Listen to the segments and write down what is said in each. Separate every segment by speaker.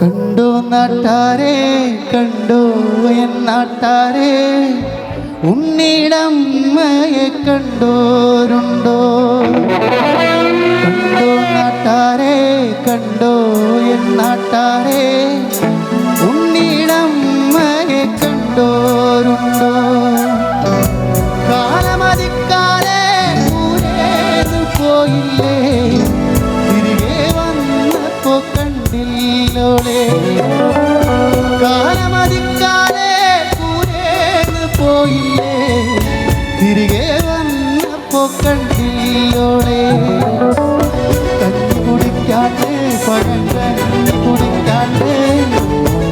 Speaker 1: കണ്ടോ കണ്ടു കണ്ടോ എന്നാട്ടാരെ ഉണ്ണിടമ്മയെ കണ്ടോരുണ്ടോ? കണ്ടോ നാട്ടാരെ കണ്ടോ എന്നാട്ടാരെ ഉണ്ണിടമ്മയെ കണ്ടോരുണ്ടോ? കാലമതിക്കാലെ ഊരേത് പോയില്ലേ? തിരികെ വന്നപ്പോ കണ്ടില്ലോളേ? കാലമതിക്കാലെ കണ്ടില്ലോളെ കഞ്ഞി കുടിക്കാണ്ട് പഴം കഞ്ഞി കുടിക്കാണ്ട്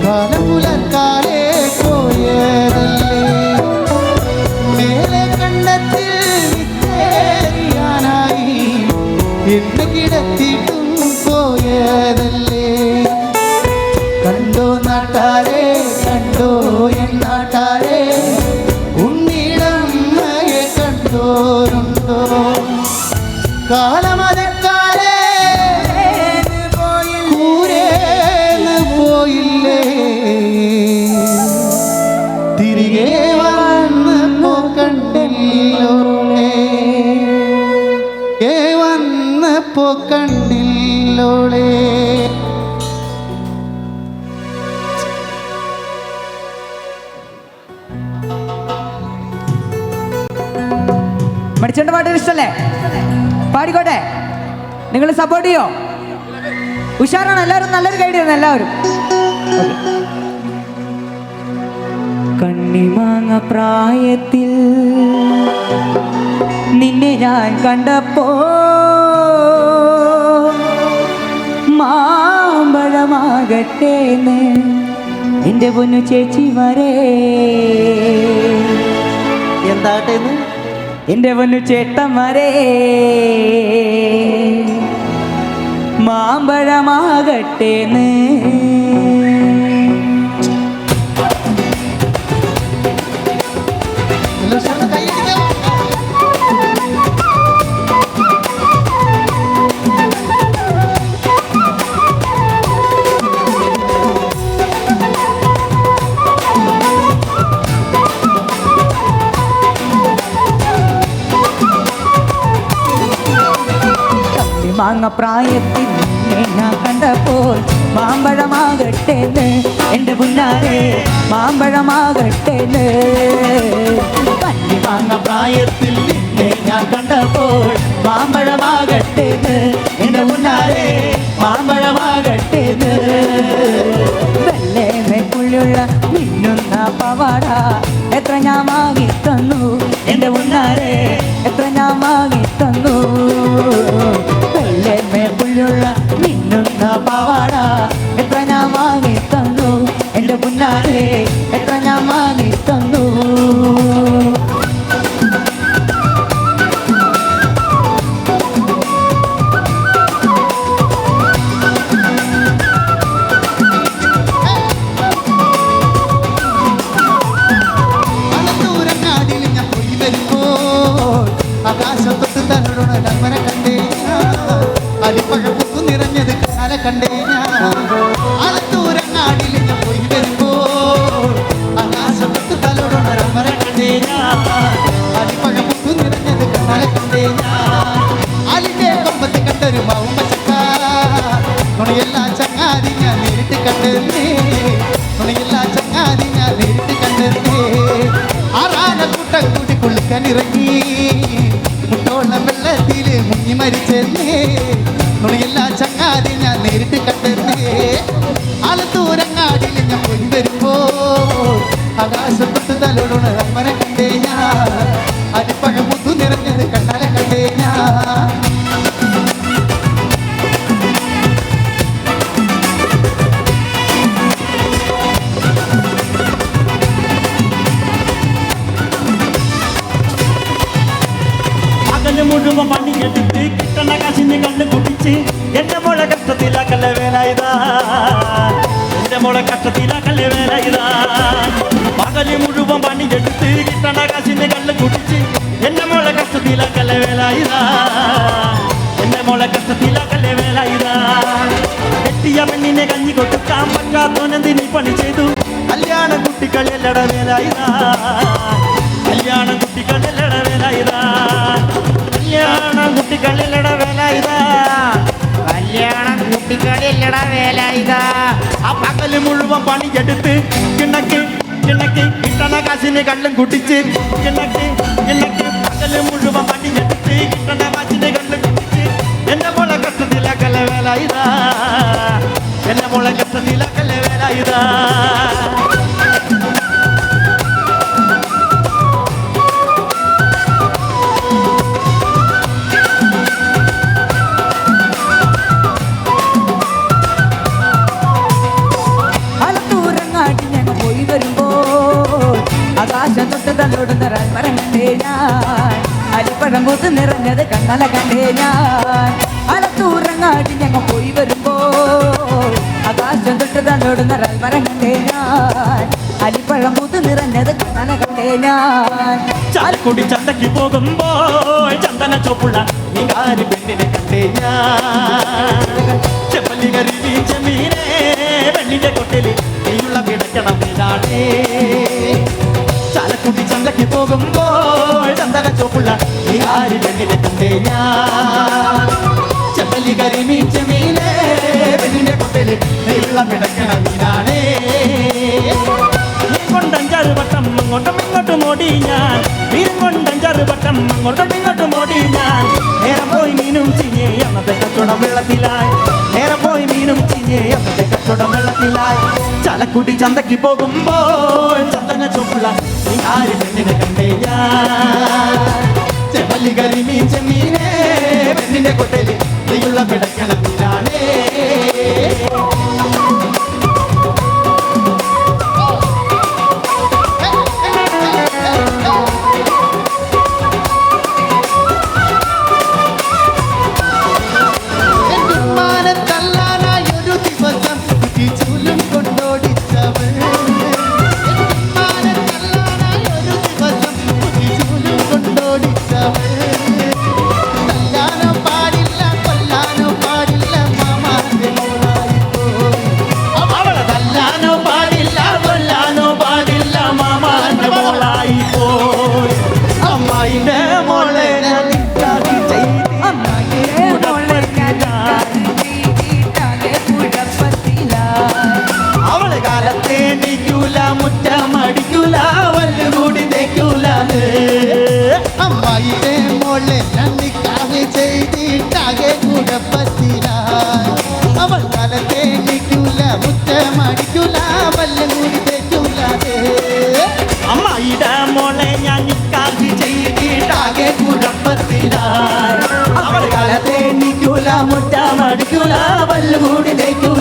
Speaker 1: കാലം പുലർക്കാലെ പോയതല്ലേ മേലെ കണ്ടത്തിൽ വിത്തേറിയാനായി എന്നെ കിടത്തിയിട്ടും പോയതല്ലേ. കണ്ടോ നാട്ടാരെ കണ്ടോ എന്നാട്ടാരെ തിരികെ വന്നപ്പോ കണ്ടില്ലോളേ ഏ വന്നപ്പോ കണ്ടില്ലോളേ
Speaker 2: മണിച്ചേട്ടന്റെ പാട്ട് ഇഷ്ടല്ലേ? പാടിക്കോട്ടെ. നിങ്ങൾ സപ്പോർട്ട് ചെയ്യോ? ഉഷാറാണ്. എല്ലാവരും നല്ലൊരു ഗൈഡ് ചെയ്യുന്നത് എല്ലാവരും. കണ്ണിമാങ്ങ പ്രായത്തിൽ നിന്നെ ഞാൻ കണ്ടപ്പോ മാമ്പഴമാകട്ടേന്ന് എന്റെ പൊന്നു ചേച്ചി വരേ.
Speaker 1: എന്താകട്ടെ
Speaker 2: എന്റെ പൊന്നു ചേട്ടന്മാരേ മാമ്പഴമാകട്ടേന്ന് മാങ്ങ പ്രായത്തിൽ ഞാൻ കണ്ടപ്പോൾ മാമ്പഴമാകട്ടെ എന്റെ പുന്നാരെ മാമ്പഴമാകട്ടെ പല്ലി മാങ്ങ പ്രായത്തിൽ ഞാൻ കണ്ടപ്പോൾ മാമ്പഴമാകട്ടെ എന്റെ പുന്നാരെ മാമ്പഴമാകട്ടെ പുള്ളിയുള്ള മിന്നുന്ന പവാട എത്ര ഞാൻ വാങ്ങി തന്നു എന്റെ പുന്നാലെ എത്ര ഞാൻ വാങ്ങി തന്നു മിന്നുന്ന പവാട?
Speaker 1: തുണിയെല്ലാം ചങ്ങാതി ഞാൻ നേരിട്ട് കണ്ടേ ആറാന കൂട്ടം കൂട്ടി കുളിക്കാൻ ഇറങ്ങി. எடுத்து கிட்டன காசின்னு கண்ணு குடிச்சு என்ன போல
Speaker 3: கஷ்டத்தில் கல்ல வேலாய்தான் என்ன போல கஷ்டத்தில் கல்ல வேலாய்தான் பகலி முழுவன் பண்ணி எடுத்து கிட்டன காசின்னு கண்ணு குடிச்சு என்ன போல கஷ்டத்தில் கல்ல வேலாய்தான் என்ன போல கஷ்டத்தில் கல்ல வேலாய்தான் കെട്ടിയ പെണ്ണിനെ കഞ്ഞി കൊടുക്കാൻ പറ്റാത്തോനെന്തിനി പണി ചെയ്തു കല്യാണ കുട്ടികൾ എല്ലട വേലായിതാ പണിയെടുത്ത് കിണക്ക് കിണക്ക് കിട്ടണ കാശിന് കള്ളും കുടിച്ച് കിണക്ക്
Speaker 2: അരിപ്പഴം കൂത്ത് നിറഞ്ഞത് കണ്ണല കണ്ടേ ഞാൻ. അലത്തൂറങ്ങാട്ടി ഞങ്ങൾ പോയി വരുമ്പോ ആകാശം തൊട്ട് തന്നോടുന്ന മരം കണ്ടേ ഞാൻ. അരിപ്പഴം കൂത്ത് നിറഞ്ഞത് കണ്ണല കണ്ടേ ഞാൻ.
Speaker 3: ചാലക്കുടി ചന്തയ്ക്ക് പോകുമ്പോ ചന്ദന ചോപ്പുള്ള നീങ്കാരി പെണ്ണിനെ കണ്ടേ ഞാൻ. ചെപ്പല്ലി കരുതി ചാലക്കുടി ചന്തയ്ക്ക് ചോപ്പുള്ള നീങ്കാരി പെണ്ണിനെ കണ്ടേ ഞാൻ ചെമ്മീനെ പെണ്ണിന്റെ കൊട്ടിൽ നീയുള്ള പിടയ്ക്കണം ഇതാണേ നീ കൊണ്ടഞ്ചാറ് വട്ടം അങ്ങോട്ടും ഇങ്ങോട്ടും ഓടി ഞാൻ. മീൻ കൊണ്ടഞ്ചാറ് വട്ടം അങ്ങോട്ടും ഇങ്ങോട്ടും ഓടി ഞാൻ. നേരം പോയി മീനും ചിഞ്ഞേ അന്നത്തെ കച്ചവടം വെള്ളത്തിലായി. നേരം പോയി മീനും ചിഞ്ഞേ അന്നത്തെ കച്ചവടം വെള്ളത്തിലായി. ചലക്കുടി ചന്തയ്ക്ക് പോകുമ്പോൾ ചന്ദന ചൊപ്പുള്ള നീ ആര് പെണ്ണിനെ ഞാൻ? ചെമ്മല്ലി കരിമീ ചെമ്മീനെ പെണ്ണിന്റെ കൊട്ടയിൽ നീയുള്ള പിടയ്ക്കണം നീക്കൂല മുറ്റമടിക്കൂല വല്ലുകൂടി തേക്കൂല
Speaker 1: അമ്മായിയുടെ മോളെ നന്ദിക്കാവ് ചെയ്തിട്ടാകെ കുഴപ്പത്തിലായി അവൾ കാലത്തെ നിൽക്കൂല മുറ്റമടിക്കൂല വല്ല കൂടി തെറ്റൂലാതെ
Speaker 3: അമ്മായിയുടെ മോളെ ഞാൻ നിക്കാഹ് ചെയ്തിട്ടാകെ കുഴപ്പത്തിലായി അവൾ കാലത്തെ നീക്കൂല മുറ്റമടിക്കൂല വല്ലുകൂടി തേക്കൂല